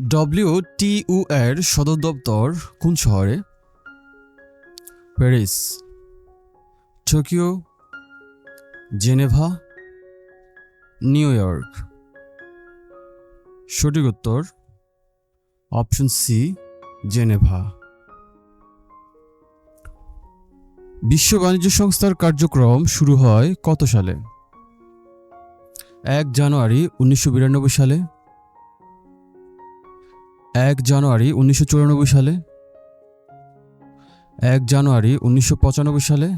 ডব্লিউটিইউ এর সদর দপ্তর, কোন শহরে? Paris, Tokyo, Geneva, New York. সঠিক উত্তর, অপশন সি, জেনেভা। বিশ্ব বাণিজ্য সংস্থার কার্যক্রম শুরু হয় কত সালে? এক জানুয়ারি উনিশশো বিরানব্বই সালে। এক জানুয়ারি উনিশশো চুরানব্বই সালে। এক জানুয়ারি উনিশশো পঁচানব্বই সালে।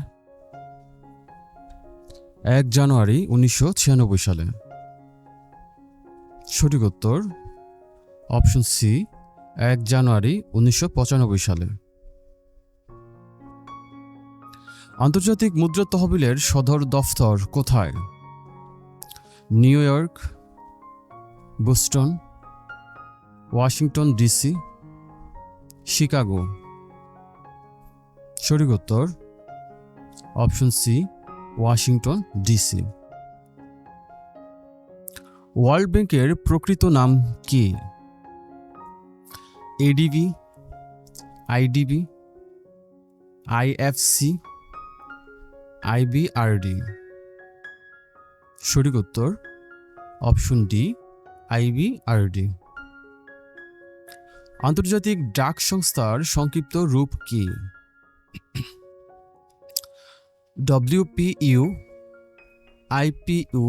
এক জানুয়ারি উনিশশো ছিয়ানব্বই সালে। সঠিক উত্তর, অপশন সি, এক জানুয়ারি উনিশশো পঁচানব্বই সালে। আন্তর্জাতিক মুদ্রা তহবিলের সদর দফতর কোথায়? New York, Boston Washington DC Chicago সঠিক উত্তর option C Washington DC world ব্যাংকের প্রকৃত নাম কি? এডিবি আইডিবি আইএফসি আইবিআরডি সঠিক উত্তর অপশন ডি আইবিআরডি আন্তর্জাতিক ডাক সংস্থার সংক্ষিপ্ত রূপ কি? ডব্লিউপিইউ আইপিইউ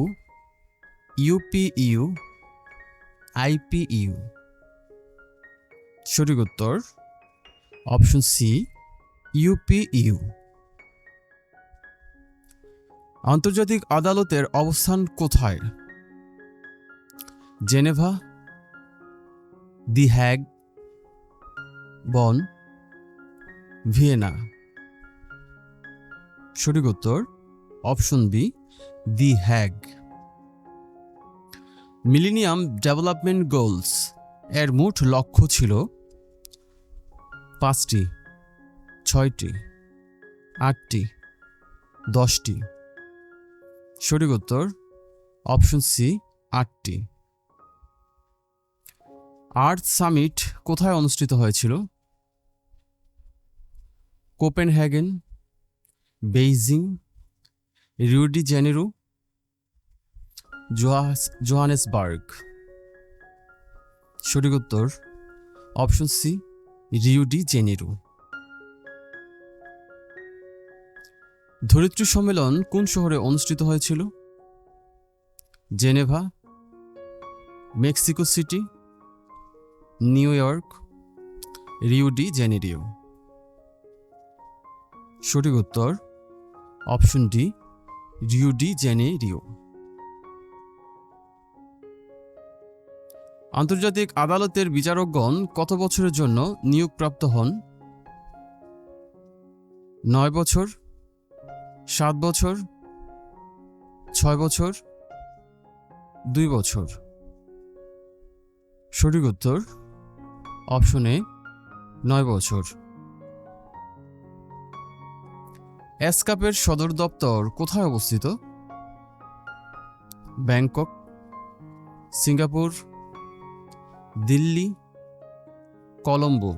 ইউপিইউ আইপিইউ সঠিক উত্তর, অপশন সি ইউপিইউ আন্তর্জাতিক আদালতের অবস্থান কোথায়? Geneva, the Hague Bonn Vienna. সঠিক উত্তর, option B, the Hague. Millennium development goals এর মোট লক্ষ্য ছিল পাঁচটি, ছয়টি, আটটি, দশটি। সঠিক উত্তর, অপশন সি, আটটি। আর্থ সামিট কোথায় অনুষ্ঠিত হয়েছিল? Copenhagen Beijing Rio de Janeiro Johannesburg. সঠিক উত্তর, অপশন সি রিউডি জেনেরো। ধরিত্রী সম্মেলন কোন শহরে অনুষ্ঠিত হয়েছিল? Geneva, Mexico City New York Rio de Janeiro. সঠিক উত্তর, অপশন ডি রিউডি জেনেরিও। আন্তর্জাতিক আদালতের বিচারকগণ কত বছরের জন্য নিয়োগপ্রাপ্ত হন? নয় বছর, সাত বছর, ছয় বছর, দুই বছর। সঠিক উত্তর অপশন এ, নয় বছর। এসকাপের সদর দপ্তর কোথায় অবস্থিত? Bangkok, Singapore, Delhi, Colombo.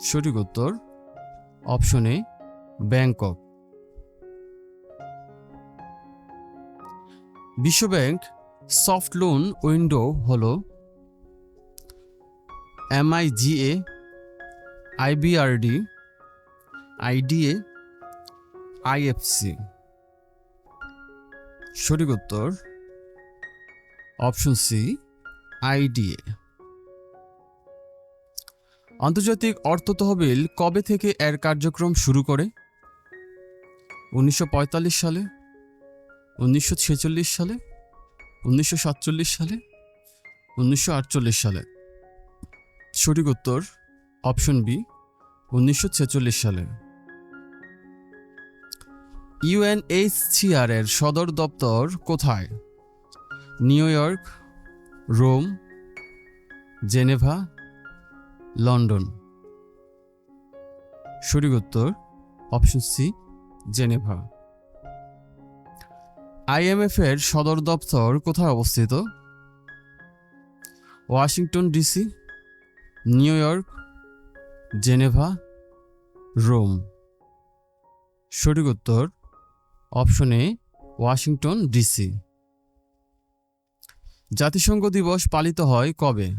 সঠিক উত্তর, অপশন ব্যাংকক। বিশ্বব্যাংক সফট লোন উইন্ডো হল এমআইজিএ আইবিআরডি আইডিএ আইএফসি সঠিক উত্তর, অপশন সি আইডিএ আন্তর্জাতিক অর্থ তহবিল কবে থেকে এর কার্যক্রম শুরু করে? উনিশশো পঁয়তাল্লিশ সালে, উনিশশো ছেচল্লিশ সালে, উনিশশো সাতচল্লিশ সালে, উনিশশো আটচল্লিশ সালে। সঠিক উত্তর অপশন বি, উনিশশো ছেচল্লিশ সালে। ইউএনএইচসিআর এর সদর দপ্তর কোথায়? New York, Rome, Geneva, London. সঠিক উত্তর অপশন সি, জেনেভা। আইএমএফ এর সদর দপ্তর কোথায় অবস্থিত? Washington DC New York, Geneva, Rome. সঠিক উত্তর অপশন এ, ওয়াশিংটন, ডিসি। জাতিসংঘ দিবস পালিত হয় কবে?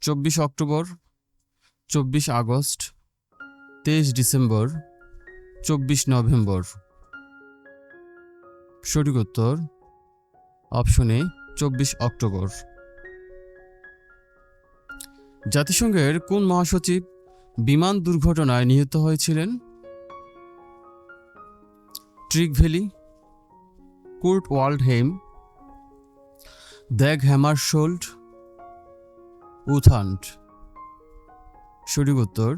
চব্বিশ অক্টোবর, চব্বিশ আগস্ট, তেইশ ডিসেম্বর, চব্বিশ নভেম্বর। সঠিক উত্তর অপশন চব্বিশ অক্টোবর। জাতিসংঘের কোন মহাসচিব বিমান দুর্ঘটনায় নিহত হয়েছিলেন? Trygve Lie Kurt Waldheim Dag Hammarskjold, U Thant. সঠিক উত্তর,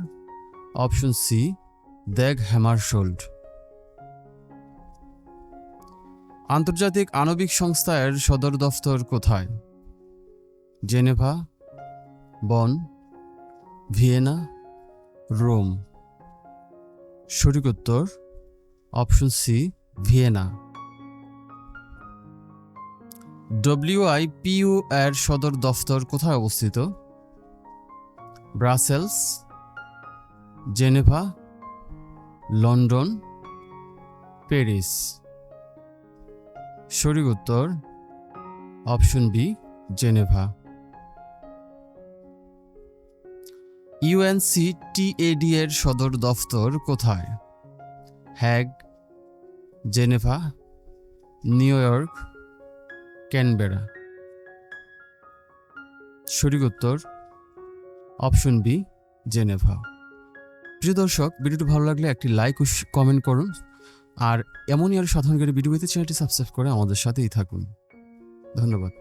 অপশন সি দ্যাগ হ্যামারশোল্ড। আন্তর্জাতিক আণবিক সংস্থার সদর দফতর কোথায়? জেনেভা বন, ভিয়েনা, রোম। সঠিক উত্তর অপশন সি, ভিয়েনা। ডব্লিউআইপিইউ এর সদর দফতর কোথায় অবস্থিত? Brussels, Geneva, London, Paris. সঠিক উত্তর option B, Geneva. UNCTAD এর সদর দফতর কোথায়? Hague, Geneva, New York, Canberra. সঠিক উত্তর, অপশন বি, জেনেভা। প্রিয় দর্শক, ভিডিওটি ভালো লাগলে একটি লাইক ও কমেন্ট করুন, আর এমনই আর সাধারণ ভিডিও পেতে চ্যানেলটি সাবস্ক্রাইব করে আমাদের সাথেই থাকুন। ধন্যবাদ।